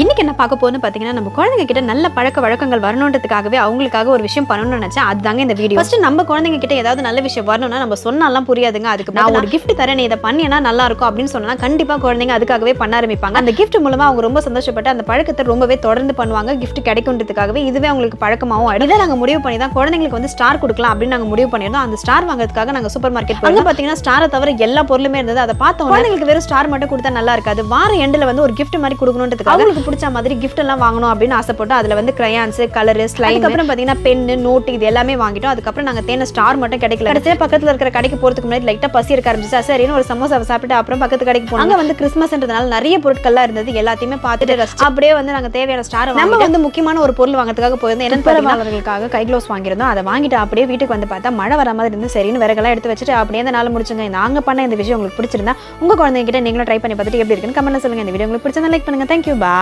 இன்னைக்கு என்ன பார்க்க போகுதுன்னு பார்த்தீங்கன்னா நம்ம குழந்தைங்க கிட்ட நல்ல பழக்க வழக்கங்கள் வரணுன்றதுக்காகவே அவங்களுக்காக ஒரு விஷயம் பண்ணணும்னு நினைச்சேன். அதுதாங்க இந்த வீடியோ. ஃபர்ஸ்ட் நம்ம குழந்தைங்க கிட்ட ஏதாவது நல்ல விஷயம் வரணும்னா நம்ம சொன்னாலாம் புரியாதுங்க. அதுக்கு நான் ஒரு gift தரேன் இதை பண்ணினா நல்லா இருக்கும் அப்படின்னு சொன்னா கண்டிப்பா குழந்தைங்க அதுக்காகவே பண்ண ஆரம்பிப்பாங்க. அந்த gift மூலமா அவங்க ரொம்ப சந்தோஷப்பட்டு அந்த பழக்கத்தை ரொம்பவே தொடர்ந்து பண்ணுவாங்க. Gift கிடைக்குன்றதுக்காகவே இதுவே அவங்களுக்கு பழக்கமாவும் ஆயிடும். இதை நாங்க முடிவு பண்ணி தான் குழந்தைங்களுக்கு வந்து ஸ்டார் கொடுக்கலாம் அப்படின்னு நாங்க முடிவு பண்ணியிருந்தோம். அந்த ஸ்டார் வாங்குறதுக்காக நாங்க சூப்பர் மார்க்கெட் அங்க பாத்தீங்கன்னா ஸ்டாரை தவிர எல்லா பொருளுமே இருந்தது. அதை பார்த்த குழந்தைங்களுக்கு வெறும் ஸ்டார் மட்டும் கொடுத்தா நல்லா இருக்காது. வார எண்டில் வந்து ஒரு gift மாதிரி கொடுக்கணுன்றதுக்காக அவங்களுக்கு பிடிச்ச மாதிரி gift எல்லாம் வாங்கணும் அப்படின்னு ஆசைப்பட்டு அதுல வந்து கிரையான்ஸ் கலர் ஸ்லைம் அப்புறம் பாத்தீங்கன்னா பென்னு நோட்டு இது எல்லாமே வாங்கிட்டோம். அதுக்கப்புறம் நாங்க தேன ஸ்டார் மட்டும் கிடைக்கல. கடைசியா பக்கத்துல இருக்கிற கடைக்கு போறதுக்கு முன்னாடி லைட்டா பசி இருக்க ஆரம்பிச்சா சரின்னு ஒரு சமோசா சாப்பிட்டு அப்புறம் பக்கத்து கடைக்கு போனோம். அங்க வந்து கிறிஸ்மஸ்ன்றதுனால நிறைய பொருட்கள்லாம் இருந்தது. எல்லாத்தையுமே பார்த்துட்டு அப்படியே வந்து நாங்க தேவையான ஸ்டார் நம்ம வந்து முக்கியமான ஒரு பொருள் வாங்குறதுக்காக போயிருந்தோம். என்னன்னு கை க்ளோஸ் வாங்கியிருந்தோம். அதை வாங்கிட்டு அப்படியே வீட்டுக்கு வந்து பார்த்தா மழை வர மாதிரி இருந்து சரின்னு விறகெல்லாம் எடுத்து வச்சுட்டு அப்படியே அந்த நாள் முடிச்சுங்க. நாங்க பண்ண இந்த விஷயம் உங்களுக்கு பிடிச்சிருந்தா உங்க குழந்தைங்க கிட்ட நீங்களும் ட்ரை பண்ணி பார்த்துட்டு எப்படி இருக்குன்னு கமெண்ட்ல சொல்லுங்க. இந்த வீடியோ உங்களுக்கு பிடிச்சிருந்தா லைக் பண்ணுங்க. தேங்க்யூ பா